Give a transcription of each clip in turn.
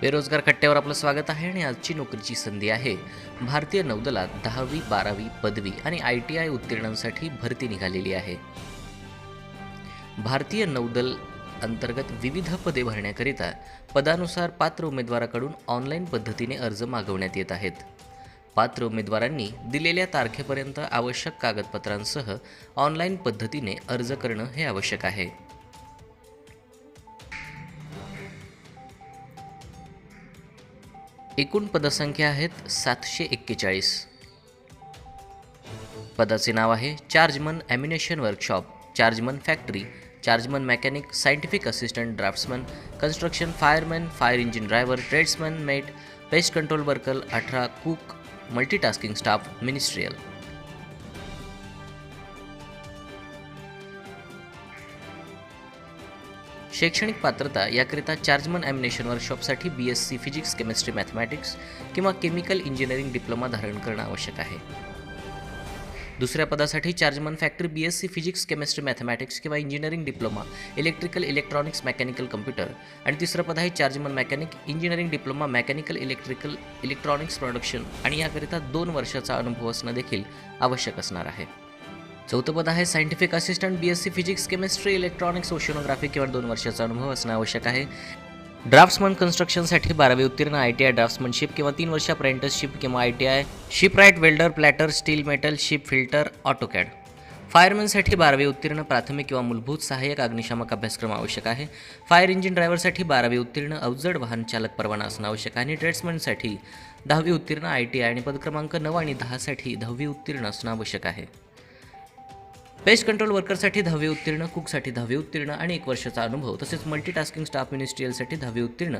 बेरोजगार कट्ट्यावर आपलं स्वागत आहे आणि आजची नोकरीची संधी आहे. भारतीय नौदलात दहावी बारावी पदवी आणि आय टी आय उत्तीर्णांसाठी भरती निघालेली आहे. भारतीय नौदल अंतर्गत विविध पदे भरण्याकरिता पदानुसार पात्र उमेदवाराकडून ऑनलाईन पद्धतीने अर्ज मागवण्यात येत आहेत. पात्र उमेदवारांनी दिलेल्या तारखेपर्यंत आवश्यक कागदपत्रांसह ऑनलाईन पद्धतीने अर्ज करणं हे आवश्यक आहे. एकूण पदसंख्या आहेत सातशे एक्केचाळीस. पदाचे नाव आहे chargeman ammunition workshop chargeman factory chargeman mechanic scientific assistant draughtsman construction fireman fire engine driver tradesman mate pest control worker अठरा कुक मल्टीटास्किंग स्टाफ मिनिस्ट्रियल. शैक्षणिक पात्रता याकरिता chargeman ammunition वर्कशॉपसाठी B S C physics chemistry mathematics किंवा chemical engineering diploma धारण करणं आवश्यक आहे. दुसऱ्या पदासाठी chargeman factory B S C physics chemistry mathematics किंवा engineering diploma electrical electronics mechanical computer आणि तिसरं पद आहे chargeman mechanic engineering diploma mechanical electrical electronics production आणि याकरिता दोन वर्षाचा अनुभव असणं देखील आवश्यक असणार आहे. चौथं पद आहे scientific assistant B S C physics chemistry electronics oceanography किंवा दोन वर्षाचा अनुभव असणं आवश्यक आहे. ड्राफ्ट्समन कन्स्ट्रक्शनसाठी बारावी उत्तीर्ण आय टी आय ड्राफ्ट्समनशिप किंवा तीन वर्ष अप्रेंटिसशिप किंवा I T I shipwright welder plater steel metal ship filter AutoCAD फायरमॅनसाठी बारावी उत्तीर्ण प्राथमिक किंवा मूलभूत सहाय्यक अग्निशामक अभ्यासक्रम आवश्यक आहे. फायर इंजिन ड्रायव्हरसाठी बारावी उत्तीर्ण अवजड वाहन चालक परवाना असणं आवश्यक आहे आणि ट्रेड्समनसाठी दहावी उत्तीर्ण आय टी आय आणि पद क्रमांक नऊ आणि दहासाठी दहावी उत्तीर्ण असणं आवश्यक आहे. पेस्ट कंट्रोल वर्करसाठी दहावी उत्तीर्ण कुकसाठी दहावी उत्तीर्ण आणि एक वर्षाचा अनुभव. तसेच मल्टीटास्किंग स्टाफ मिनिस्ट्रियलसाठी दहावी उत्तीर्ण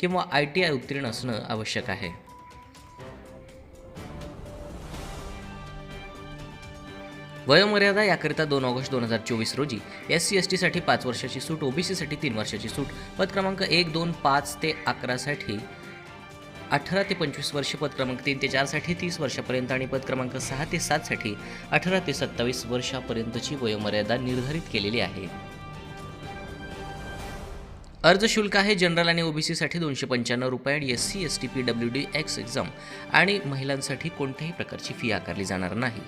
किंवा आय टी आय उत्तीर्ण असणं आवश्यक आहे. वयोमर्यादा याकरिता दोन ऑगस्ट दोन हजार चोवीस रोजी एस सी एस टीसाठी पाच वर्षाची सूट ओबीसीसाठी तीन वर्षाची सूट. पद क्रमांक एक दोन पाच ते अकरासाठी अठरा ते पंचवीस वर्ष पद क्रमांक तीन ते चारसाठी तीस वर्षापर्यंत आणि पद क्रमांक सहा ते सातसाठी अठरा ते सत्तावीस वर्षापर्यंतची वयोमर्यादा निर्धारित केलेली आहे. अर्ज शुल्क आहे जनरल आणि ओबीसीसाठी दोनशे पंच्याण्णव रुपये आणि S C S T P W D X exam आणि महिलांसाठी कोणत्याही प्रकारची फी आकारली जाणार नाही.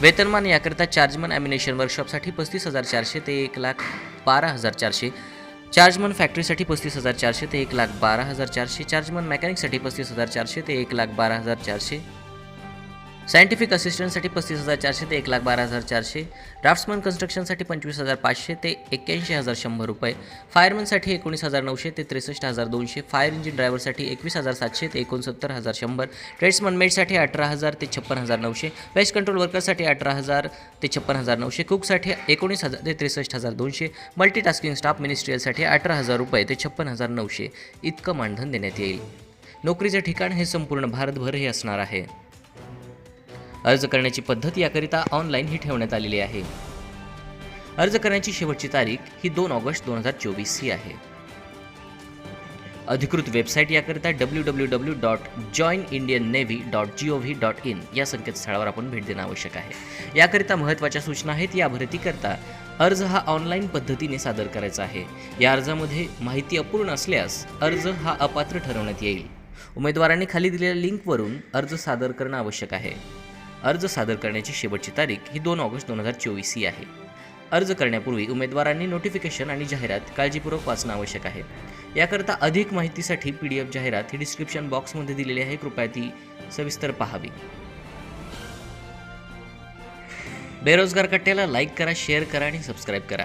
वेतनमान याकरिता चार्जमन ॲमिनेशन वर्कशॉपसाठी पस्तीस हजार चारशे ते एक लाख बारा हजार चारशे चार्जमन फॅक्टरीसाठी पस्तीस हजार चारशे ते एक लाख बारा हजार चारशे. चार्जमन मेकॅनिकसाठी पस्तीस हजार चारशे ते एक लाख बारा हजार चारशे. सायंटिफिक असिस्टंटसाठी पस्तीस हजार चारशे ते एक लाख बारा हजार चारशे. ड्राफ्ट्समन कन्स्ट्रक्शनसाठी पंचवीस हजार पाचशे ते एक्क्याऐंशी हजार शंभर रुपये. फायरमनसाठी एकोणीस हजार नऊशे ते त्रेसष्ट हजार दोनशे. फायर इंजिन ड्रायव्हरसाठी एकवीस हजार सातशे ते एकोणसत्तर हजार शंभर. ट्रेड्समन मेडसाठी अठरा हजार ते छप्पन हजार नऊशे. वेस्ट कंट्रोल वर्करसाठी अठरा हजार ते छप्पन हजार नऊशे. कुकसाठी एकोणीस हजार ते त्रेसष्ट हजार दोनशे. मल्टीटास्किंग स्टाफ मिनिस्ट्रियलसाठी अठरा हजार रुपये ते छप्पन हजार नऊशे. इतकं मानधन देण्यात येईल. नोकरीचं ठिकाण हे संपूर्ण भारतभर हे असणार आहे. अर्ज करण्याची पद्धत याकरिता ऑनलाईन ही ठेवण्यात आलेली आहे. अर्ज करण्याची शेवटची तारीख ही दोन ऑगस्ट दोन हजार चोवीस ही आहे. अधिकृत वेबसाईट याकरिता W W W dot join Indian Navy dot G O V dot in या संकेतस्थळावर आपण भेट देणं आवश्यक आहे. याकरिता महत्त्वाच्या सूचना आहेत या भरतीकरता अर्ज हा ऑनलाईन पद्धतीने सादर करायचा आहे. या अर्जामध्ये माहिती अपूर्ण असल्यास अर्ज हा अपात्र ठरवण्यात येईल. उमेदवारांनी खाली दिलेल्या लिंकवरून अर्ज सादर करणं आवश्यक आहे. अर्ज सादर करण्याची शेवटची तारीख ही दोन ऑगस्ट दोन हजार चोवीस ही आहे. अर्ज करण्यापूर्वी उमेदवारांनी नोटिफिकेशन आणि जाहिरात काळजीपूर्वक वाचणं आवश्यक आहे. याकरता अधिक माहितीसाठी पी डी एफ जाहिरात ही डिस्क्रिप्शन बॉक्समध्ये दिलेली आहे. कृपया ती सविस्तर पाहावी. बेरोजगार कट्ट्याला लाईक करा शेअर करा आणि सबस्क्राईब करा.